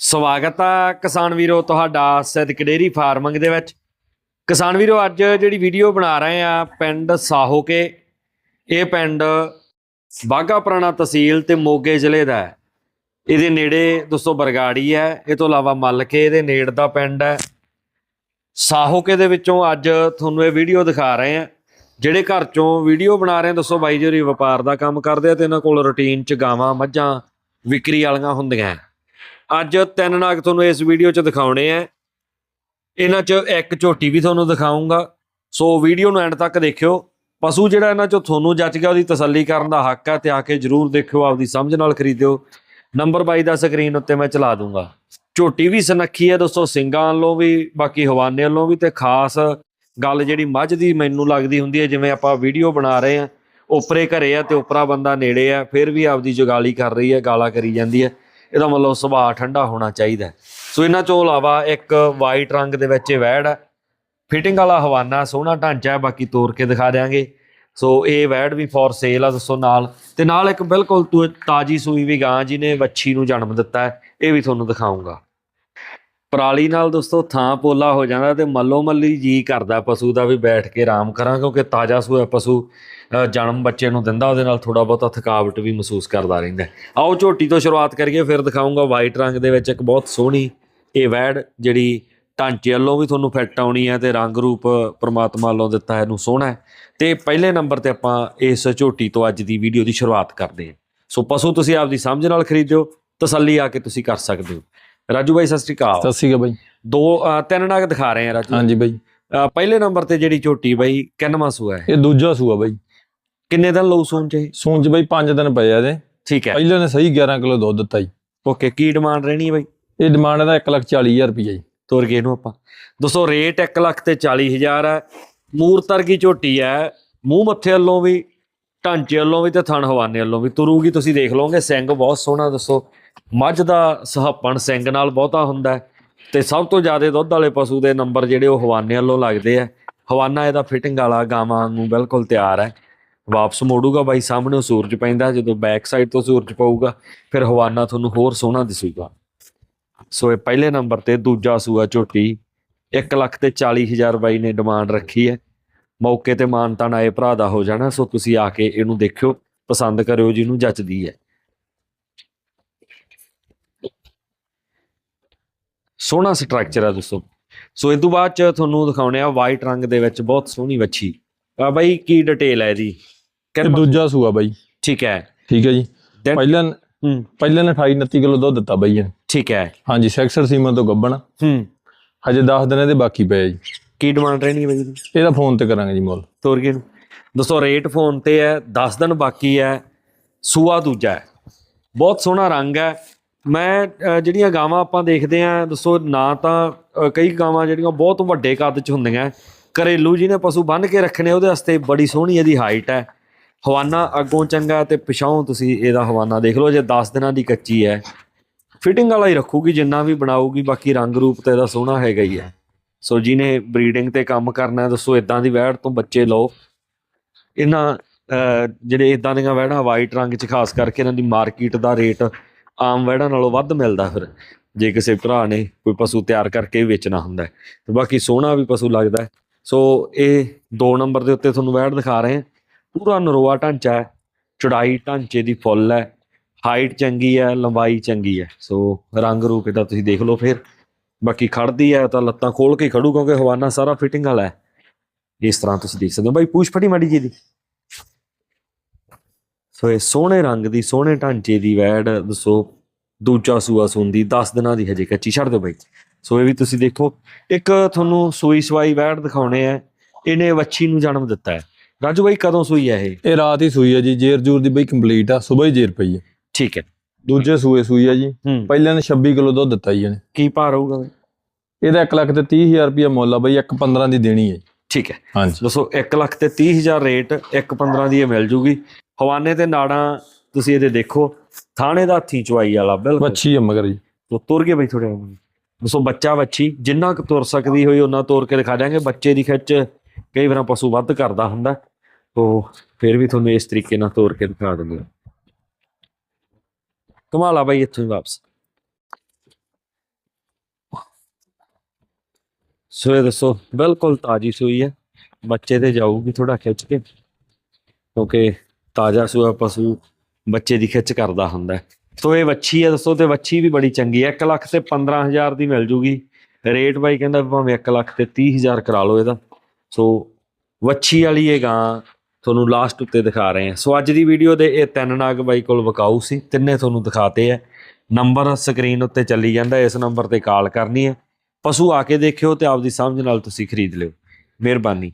ਸਵਾਗਤ ਆ ਕਿਸਾਨ ਵੀਰੋ ਤੁਹਾਡਾ ਸਿੱਧਕ ਡੇਰੀ ਫਾਰਮਿੰਗ ਦੇ ਵਿੱਚ। ਕਿਸਾਨ ਵੀਰੋ, ਅੱਜ ਜਿਹੜੀ ਵੀਡੀਓ ਬਣਾ ਰਹੇ ਆ ਪਿੰਡ ਸਾਹੋਕੇ, ਇਹ ਪਿੰਡ ਬਾਗਾ ਪੁਰਾਣਾ ਤਹਿਸੀਲ ਤੇ ਮੋਗੇ ਜ਼ਿਲ੍ਹੇ ਦਾ ਹੈ। ਇਹਦੇ ਨੇੜੇ ਦੋਸਤੋ ਬਰਗਾੜੀ ਹੈ, ਇਹ ਤੋਂ ਇਲਾਵਾ ਮੱਲਕੇ ਇਹਦੇ ਨੇੜ ਦਾ ਪਿੰਡ ਹੈ। ਸਾਹੋਕੇ ਦੇ ਵਿੱਚੋਂ ਅੱਜ ਤੁਹਾਨੂੰ ਇਹ ਵੀਡੀਓ ਦਿਖਾ ਰਹੇ ਆ। ਜਿਹੜੇ ਘਰ ਚੋਂ ਵੀਡੀਓ ਬਣਾ ਰਹੇ ਦੱਸੋ ਬਾਈ ਜੀ ਵਪਾਰ ਦਾ ਕੰਮ ਕਰਦੇ ਆ ਤੇ ਇਹਨਾਂ ਕੋਲ ਰੁਟੀਨ ਚ ਗਾਵਾਂ, ਮੱਝਾਂ, ਵਿਕਰੀ ਵਾਲੀਆਂ ਹੁੰਦੀਆਂ। ਹੈ। ਅੱਜ ਤਿੰਨ ਨਾਗ ਤੁਹਾਨੂੰ ਇਸ ਵੀਡੀਓ 'ਚ ਦਿਖਾਉਣੇ ਆ। ਇਹਨਾਂ 'ਚ ਇੱਕ ਝੋਟੀ ਵੀ ਤੁਹਾਨੂੰ ਦਿਖਾਉਂਗਾ ਸੋ ਵੀਡੀਓ ਨੂੰ ਐਂਡ ਤੱਕ ਦੇਖਿਓ। ਪਸ਼ੂ ਜਿਹੜਾ ਇਹਨਾਂ 'ਚੋਂ ਤੁਹਾਨੂੰ ਜੱਜ ਗਿਆ, ਉਹਦੀ ਤਸੱਲੀ ਕਰਨ ਦਾ ਹੱਕ ਹੈ ਤੇ ਆ ਕੇ ਜਰੂਰ ਦੇਖਿਓ, ਆਪਦੀ ਸਮਝ ਨਾਲ ਖਰੀਦਿਓ। ਨੰਬਰ 22 ਦਾ ਸਕਰੀਨ ਉੱਤੇ ਮੈਂ ਚਲਾ ਦੂੰਗਾ। ਝੋਟੀ ਵੀ ਸਨੱਖੀ ਹੈ ਦੋਸਤੋ, ਸਿੰਗਾਂ ਵੱਲੋਂ ਵੀ, ਬਾਕੀ ਹਵਾਨੇ ਵੱਲੋਂ ਵੀ ਤੇ ਖਾਸ ਗੱਲ ਜਿਹੜੀ ਮੱਝ ਦੀ ਮੈਨੂੰ ਲੱਗਦੀ ਹੁੰਦੀ ਹੈ ਜਿਵੇਂ ਆਪਾਂ ਵੀਡੀਓ ਬਣਾ ਰਹੇ ਆ, ਉਪਰੇ ਘਰੇ ਆ ਤੇ ਉਪਰਾ ਬੰਦਾ ਨੇੜੇ ਆ, ਫਿਰ ਵੀ ਆਪਦੀ ਜੁਗਾਲੀ ਕਰ ਰਹੀ ਹੈ ਗਾਲਾਂ ਕਰੀ ਜਾਂਦੀ ਹੈ ਇਹਦਾ ਮਤਲਬ ਸੁਭਾਅ ਠੰਡਾ ਹੋਣਾ ਚਾਹੀਦਾ ਸੋ ਇਹਨਾਂ ਤੋਂ ਇਲਾਵਾ ਇੱਕ ਵਾਈਟ ਰੰਗ ਦੇ ਵਿੱਚ ਇਹ ਵੈੜ ਹੈ। ਫਿਟਿੰਗ ਵਾਲਾ ਹਵਾਨਾ, ਸੋਹਣਾ ਢਾਂਚਾ ਹੈ, ਬਾਕੀ ਤੋੜ ਕੇ ਦਿਖਾ ਦਿਆਂਗੇ। ਸੋ ਇਹ ਵੈੜ ਵੀ ਫॉर ਸੇਲ ਆ, ਦੱਸੋ ਨਾਲ। ਤੇ ਨਾਲ ਇੱਕ ਬਿਲਕੁਲ ਤੁ- ਤਾਜੀ ਸੂਈ ਵੀ ਗਾਂ ਜਿਹਨੇ ਵੱਛੀ ਨੂੰ ਜਨਮ ਦਿੱਤਾ ਹੈ, ਇਹ ਵੀ ਤੁਹਾਨੂੰ ਦਿਖਾਉਂਗਾ ਪਰਾਲੀ ਨਾਲ ਦੋਸਤੋ ਥਾਂ ਪੋਲਾ ਹੋ ਜਾਂਦਾ ਤੇ ਮੱਲੋ ਮੱਲੀ ਜੀ ਕਰਦਾ ਪਸ਼ੂ ਦਾ ਵੀ ਬੈਠ ਕੇ ਆਰਾਮ ਕਰਾਂ, ਕਿਉਂਕਿ ਤਾਜ਼ਾ ਸੂਆ ਪਸ਼ੂ ਜਨਮ ਬੱਚੇ ਨੂੰ ਦਿੰਦਾ, ਉਹਦੇ ਨਾਲ ਥੋੜਾ ਬਹੁਤਾ ਥਕਾਵਟ ਵੀ ਮਹਿਸੂਸ ਕਰਦਾ ਰਹਿੰਦਾ ਆਓ ਝੋਟੀ ਤੋਂ ਸ਼ੁਰੂਆਤ ਕਰੀਏ, ਫਿਰ ਦਿਖਾਉਂਗਾ ਵਾਈਟ ਰੰਗ ਦੇ ਵਿੱਚ ਇੱਕ ਬਹੁਤ ਸੋਹਣੀ ਇਹ ਵੈੜ, ਜਿਹੜੀ ਢਾਂਚੇ ਵੱਲੋਂ ਵੀ ਤੁਹਾਨੂੰ ਫਿੱਟ ਆਉਣੀ ਹੈ ਤੇ ਰੰਗ ਰੂਪ ਪ੍ਰਮਾਤਮਾ ਵੱਲੋਂ ਦਿੱਤਾ ਹੈ, ਇਹਨੂੰ ਸੋਹਣਾ ਹੈ। ਤੇ ਪਹਿਲੇ ਨੰਬਰ ਤੇ ਆਪਾਂ ਇਸ ਝੋਟੀ ਤੋਂ ਅੱਜ ਦੀ ਵੀਡੀਓ ਦੀ ਸ਼ੁਰੂਆਤ ਕਰਦੇ ਹਾਂ। ਸੋ ਪਸ਼ੂ ਤੁਸੀਂ ਆਪਦੀ ਸਮਝ ਨਾਲ ਖਰੀਦਿਓ, ਤਸੱਲੀ ਆ ਕੇ ਤੁਸੀਂ ਕਰ ਸਕਦੇ ਹੋ। ਰਾਜੂ ਭਾਈ ਸਤਿ ਸ਼੍ਰੀ ਅਕਾਲ। ਸਤਿ ਸ਼੍ਰੀ ਅਕਾਲ ਬਾਈ। ਦੋ ਤਿੰਨ ਨਗ ਦਿਖਾ ਰਹੇ ਆ ਰਾਜੂ। ਹਾਂਜੀ ਬਾਈ। ਪਹਿਲੇ ਨੰਬਰ ਤੇ ਜਿਹੜੀ ਝੋਟੀ ਬਾਈ ਕਿੰਨਵਾਂ ਸੂਆ ਹੈ? ਇਹ ਦੂਜਾ ਸੂਆ ਬਾਈ। ਕਿੰਨੇ ਦਿਨ ਲਊ ਸੂਣ ਚ ਇਹ? ਸੂਣ ਚ ਬਾਈ 5 ਦਿਨ ਪਏ ਆ ਇਹਦੇ। ਠੀਕ ਹੈ। ਪਹਿਲੇ ਨੇ ਸਹੀ 11 ਕਿਲੋ ਦੁੱਧ ਦਿੱਤਾ ਜੀ। ਓਕੇ ਕੀ ਡਿਮਾਂਡ ਰਹਿਣੀ ਹੈ ਬਾਈ? ਇਹ ਡਿਮਾਂਡ ਇਹਦਾ 140000 ਰੁਪਏ ਜੀ। ਤੋਰ ਗਏ ਇਹਨੂੰ ਆਪਾਂ। ਦੋਸਤੋ ਰੇਟ 1 ਲੱਖ ਤੇ 40000 ਹੈ। ਮੂਰਤਰ ਕੀ ਝੋਟੀ ਹੈ। ਮੂੰਹ ਮੱਥੇ ਵੱਲੋਂ ਵੀ ਢਾਂਚੇ ਵੱਲੋਂ ਵੀ ਤੇ ਥਣ ਹਵਾਨੇ ਵੱਲੋਂ ਵੀ। ਤੁਰੂਗੀ ਤੁਸੀਂ ਦੇਖ ਲਓਗੇ। ਸਿੰਘ ਬਹੁਤ ਸੋਹਣਾ ਦੱਸੋ। ਮੱਝ ਦਾ ਸੁਹੱਪਣ ਸਿੰਘ ਨਾਲ ਬਹੁਤਾ ਹੁੰਦਾ ਹੈ ਤੇ ਸਭ ਤੋਂ ਜ਼ਿਆਦਾ ਦੁੱਧ ਵਾਲੇ ਪਸ਼ੂ ਦੇ ਨੰਬਰ ਜਿਹੜੇ ਉਹ ਹਵਾਨੇ ਵੱਲੋਂ ਲੱਗਦੇ ਆ। ਹਵਾਨਾ ਇਹਦਾ ਫਿਟਿੰਗ ਵਾਲਾ ਗਾਵਾਂ ਨੂੰ ਬਿਲਕੁਲ ਤਿਆਰ ਹੈ। ਵਾਪਸ ਮੋੜੂਗਾ ਬਾਈ, ਸਾਹਮਣੇ ਸੂਰਜ ਪੈਂਦਾ, ਜਦੋਂ ਬੈਕ ਸਾਈਡ ਤੋਂ ਸੂਰਜ ਪਊਗਾ, ਫਿਰ ਹਵਾਨਾ ਤੁਹਾਨੂੰ ਹੋਰ ਸੋਹਣਾ ਦਿਸੂਗਾ। ਸੋ ਇਹ ਪਹਿਲੇ ਨੰਬਰ ਤੇ ਦੂਜਾ ਸੂਆ ਝੋਟੀ 1 ਲੱਖ ਤੇ 40000 ਬਾਈ ਨੇ ਡਿਮਾਂਡ ਰੱਖੀ ਹੈ। ਮੌਕੇ ਤੇ ਮਾਨਤਾ ਆਏ ਭਰਾ ਦਾ ਹੋ ਜਾਣਾ, ਸੋ ਤੁਸੀਂ ਆ ਕੇ ਇਹਨੂੰ ਦੇਖਿਓ, ਪਸੰਦ ਕਰਿਓ ਜਿਹਨੂੰ ਜੱਚਦੀ ਹੈ। ਸੋਹਣਾ ਸਟਰਕਚਰ ਹੈ ਦੋਸਤੋ। ਸੋ ਇਸ ਤੋਂ ਬਾਅਦ ਚ ਤੁਹਾਨੂੰ ਦਿਖਾਉਣੇ ਆ ਵਾਈਟ ਰੰਗ ਦੇ ਵਿੱਚ ਬਹੁਤ ਸੋਹਣੀ ਵੱਛੀ। ਆ ਬਾਈ ਕੀ ਡਿਟੇਲ ਹੈ ਇਹਦੀ? ਇਹ ਦੂਜਾ ਸੂਆ ਬਾਈ। ਠੀਕ ਹੈ। ਠੀਕ ਹੈ ਜੀ। ਪਹਿਲਾਂ ਹੂੰ। ਪਹਿਲਾਂ ਨੇ 28 29 ਕਿਲੋ ਦੁੱਧ ਦਿੱਤਾ ਬਾਈ ਇਹਨੇ। ਠੀਕ ਹੈ। ਹਾਂਜੀ ਸੈਕਸਰ ਸੀਮਾ ਤੋਂ ਗੱਬਣ ਹੂੰ। ਹਜੇ 10 ਦਿਨ ਇਹਦੇ ਬਾਕੀ ਪਏ ਆ ਜੀ। ਕੀ ਡਿਮਾਂਡ ਰਹਿਣੀ ਹੈ ਬਾਈ ਦੀ ਇਹਦਾ ਫੋਨ ਤੇ ਕਰਾਂਗੇ ਜੀ ਮੁੱਲ। ਤੋਰ ਨੂੰ ਦੋਸਤੋ ਰੇਟ ਫੋਨ ਤੇ ਹੈ 10 ਦਿਨ ਬਾਕੀ ਹੈ। ਸੂਆ ਦੂਜਾ ਹੈ। ਬਹੁਤ ਸੋਹਣਾ ਰੰਗ ਹੈ। ਮੈਂ ਜਿਹੜੀਆਂ ਗਾਵਾਂ ਆਪਾਂ ਦੇਖਦੇ ਆਂ, ਦੱਸੋ, ਨਾ ਤਾਂ ਕਈ ਗਾਵਾਂ ਜਿਹੜੀਆਂ ਬਹੁਤ ਵੱਡੇ ਕੱਦ 'ਚ ਹੁੰਦੀਆਂ ਘਰੇਲੂ ਜਿਹਨੇ ਪਸ਼ੂ ਬੰਨ ਕੇ ਰੱਖਣੇ, ਉਹਦੇ ਵਾਸਤੇ ਬੜੀ ਸੋਹਣੀ ਇਹਦੀ ਹਾਈਟ ਹੈ ਹਵਾਨਾ ਅੱਗੋਂ ਚੰਗਾ ਤੇ ਪਿਛਾਉਂ ਤੁਸੀਂ ਇਹਦਾ ਹਵਾਨਾ ਦੇਖ ਲਓ ਜੇ 10 ਦਿਨਾਂ ਦੀ ਕੱਚੀ ਹੈ ਫਿਟਿੰਗ ਵਾਲਾ ਹੀ ਰੱਖੂਗੀ, ਜਿੰਨਾ ਵੀ ਬਣਾਊਗੀ, ਬਾਕੀ ਰੰਗ ਰੂਪ ਤੇ ਇਹਦਾ ਸੋਹਣਾ ਹੈਗਾ ਹੀ ਹੈ ਸੋ ਜਿਹਨੇ ਬਰੀਡਿੰਗ ਤੇ ਕੰਮ ਕਰਨਾ, ਦੱਸੋ ਇਦਾਂ ਦੀ ਵੈੜ ਤੋਂ ਬੱਚੇ ਲਓ। ਇਹਨਾਂ ਜਿਹੜੇ ਇਦਾਂ ਦੀਆਂ ਵੈੜਾਂ ਵਾਈਟ ਰੰਗ 'ਚ, ਖਾਸ ਕਰਕੇ ਇਹਨਾਂ ਦੀ ਮਾਰਕੀਟ ਦਾ ਰੇਟ ਆਮ ਵੈੜਾਂ ਨਾਲੋਂ ਵੱਧ ਮਿਲਦਾ ਫਿਰ, ਜੇ ਕਿਸੇ ਭਰਾ ਨੇ ਕੋਈ ਪਸ਼ੂ ਤਿਆਰ ਕਰਕੇ ਵੇਚਣਾ ਹੁੰਦਾ ਹੈ। ਤੇ ਬਾਕੀ ਸੋਹਣਾ ਵੀ ਪਸ਼ੂ ਲੱਗਦਾ ਸੋ ਇਹ 2 ਨੰਬਰ ਦੇ ਉੱਤੇ ਤੁਹਾਨੂੰ ਵੈੜ ਦਿਖਾ ਰਹੇ ਹਾਂ। ਪੂਰਾ ਨਰੋਆ ਢਾਂਚਾ ਹੈ, ਚੜਾਈ ਢਾਂਚੇ ਦੀ ਫੁੱਲ ਹੈ, ਹਾਈਟ ਚੰਗੀ ਹੈ, ਲੰਬਾਈ ਚੰਗੀ ਹੈ। ਸੋ ਰੰਗ ਰੂਪ ਇਹਦਾ ਤੁਸੀਂ ਦੇਖ ਲਓ ਫਿਰ। ਬਾਕੀ ਖੜਦੀ ਹੈ ਤਾਂ ਲੱਤਾਂ ਖੋਲ ਕੇ ਹੀ ਖੜੂ ਕਿਉਂਕਿ ਹਵਾਨਾ ਸਾਰਾ ਫਿਟਿੰਗ ਵਾਲਾ ਹੈ। ਇਸ ਤਰ੍ਹਾਂ ਤੁਸੀਂ ਦੇਖ ਸਕਦੇ ਹੋ। ਬਾਈ, ਪੂਛ ਫੜੀ ਮਾੜੀ ਜੀ ਦੀ। ਸੋ ਇਹ ਸੋਹਣੇ ਰੰਗ ਦੀ ਸੋਹਣੇ ਢਾਂਚੇ ਦੀ ਵੈੜ ਦੱਸੋ ਦੂਜਾ ਸੂਆ ਸੁੰਦੀ 10 ਦਿਨਾਂ ਦੀ ਹਜੇ ਕੱਚੀ ਛੱਡ ਦਿਓ ਬਾਈ। ਸੋ ਇਹ ਵੀ ਤੁਸੀਂ ਦੇਖੋ ਇੱਕ ਤੁਹਾਨੂੰ ਸੂਈ ਸਵਾਈ ਵੈੜ ਦਿਖਾਉਣੇ ਆ ਇਹਨੇ ਵੱਛੀ ਨੂੰ ਜਨਮ ਦਿੱਤਾ ਹੈ। ਰਾਜੂ ਬਾਈ ਕਦੋਂ ਸੂਈ ਹੈ ਇਹ? ਇਹ ਰਾਤ ਹੀ ਸੂਈ ਹੈ ਜੀ ਜੇਰ ਜੂਰ ਦੀ ਬਾਈ ਕੰਪਲੀਟ ਆ ਸਵੇਰ ਹੀ ਜੇਰ ਪਈ ਹੈ। ਠੀਕ ਹੈ। ਦੂਜੇ ਸੂਏ ਸੂਈ ਹੈ ਜੀ ਪਹਿਲਾਂ ਨੇ 26 ਕਿਲੋ ਦੁੱਧ ਦਿੱਤਾ ਜੀ ਇਹਨੇ। ਕੀ ਭਾਅ ਰਹੂਗਾ ਬਾਈ? ਇਹਦਾ 1 ਲੱਖ ਤੇ 30000 ਰੁਪਏ ਮੁੱਲ ਆ ਬਾਈ 1 15 ਦੀ ਦੇਣੀ ਹੈ। ਠੀਕ ਹੈ। ਹਾਂਜੀ। ਦੱਸੋ 1 ਲੱਖ ਤੇ 30000 ਰੇਟ 1.15 ਦੀ ਇਹ ਮਿਲ ਜੂਗੀ। ਹਵਾਨੇ ਤੇ ਨਾੜਾਂ ਤੁਸੀਂ ਇਹਦੇ ਦੇਖੋ ਥਾਣੇ ਦਾ ਹੱਥੀ ਚਵਾਈ ਵਾਲਾ ਬਿਲਕੁਲ। ਵੱਛੀ ਆ ਮਗਰ ਜੀ। ਤੋ ਤੁਰ ਗਏ ਬਈ ਥੋੜੇ ਸੋ ਬੱਚਾ ਵੱਛੀ ਜਿੰਨਾ ਕੁ ਤੁਰ ਸਕਦੀ ਹੋਈ ਉਹਨਾਂ ਤੋਰ ਕੇ ਦਿਖਾ ਦਿਆਂਗੇ। ਬੱਚੇ ਦੀ ਖਿੱਚ ਕਈ ਵਾਰ ਪਸ਼ੂ ਵੱਧ ਕਰਦਾ ਹੁੰਦਾ। ਤੋ ਫਿਰ ਵੀ ਤੁਹਾਨੂੰ ਇਸ ਤਰੀਕੇ ਨਾਲ ਤੋਰ ਕੇ ਦਿਖਾ ਦਿੰਦੇ ਕਮਾਲ ਆ ਬਾਈ ਇੱਥੋਂ ਵਾਪਸ। ਸੋ ਦੱਸੋ ਬਿਲਕੁਲ ਤਾਜੀ ਸੂਈ ਹੈ। ਬੱਚੇ ਤੇ ਜਾਊਗੀ ਥੋੜਾ ਖਿੱਚ ਕੇ ਕਿਉਂਕਿ ਤਾਜ਼ਾ ਸੂਆ ਪਸ਼ੂ ਬੱਚੇ ਦੀ ਖਿੱਚ ਕਰਦਾ ਹੁੰਦਾ ਸੋ ਇਹ ਵੱਛੀ ਹੈ ਦੱਸੋ ਤੇ ਵੱਛੀ ਵੀ ਬੜੀ ਚੰਗੀ ਹੈ 1 ਲੱਖ ਤੇ 15000 ਦੀ ਮਿਲ ਜੂਗੀ। ਰੇਟ ਬਾਈ ਕਹਿੰਦਾ ਵੀ ਭਾਵੇਂ 1 ਲੱਖ ਤੇ 30000 ਕਰਾ ਲਓ ਇਹਦਾ। ਸੋ ਵੱਛੀ ਵਾਲੀ ਇਹ ਗਾਂ ਤੁਹਾਨੂੰ ਲਾਸਟ ਉੱਤੇ ਦਿਖਾ ਰਹੇ ਹਾਂ। ਸੋ ਅੱਜ ਦੀ ਵੀਡੀਓ ਦੇ ਇਹ ਤਿੰਨ ਨਾਗ ਬਾਈ ਕੋਲ ਵਿਕਾਊ ਸੀ। ਤਿੰਨੇ ਤੁਹਾਨੂੰ ਦਿਖਾਤੇ ਆ। ਨੰਬਰ ਸਕਰੀਨ ਉੱਤੇ ਚੱਲੀ ਜਾਂਦਾ। ਇਸ ਨੰਬਰ ਤੇ ਕਾਲ ਕਰਨੀ ਹੈ ਪਸ਼ੂ ਆ ਕੇ ਦੇਖਿਓ ਤੇ ਆਪਦੀ ਸਮਝ ਨਾਲ ਤੁਸੀਂ ਖਰੀਦ ਲਿਓ। ਮਿਹਰਬਾਨੀ।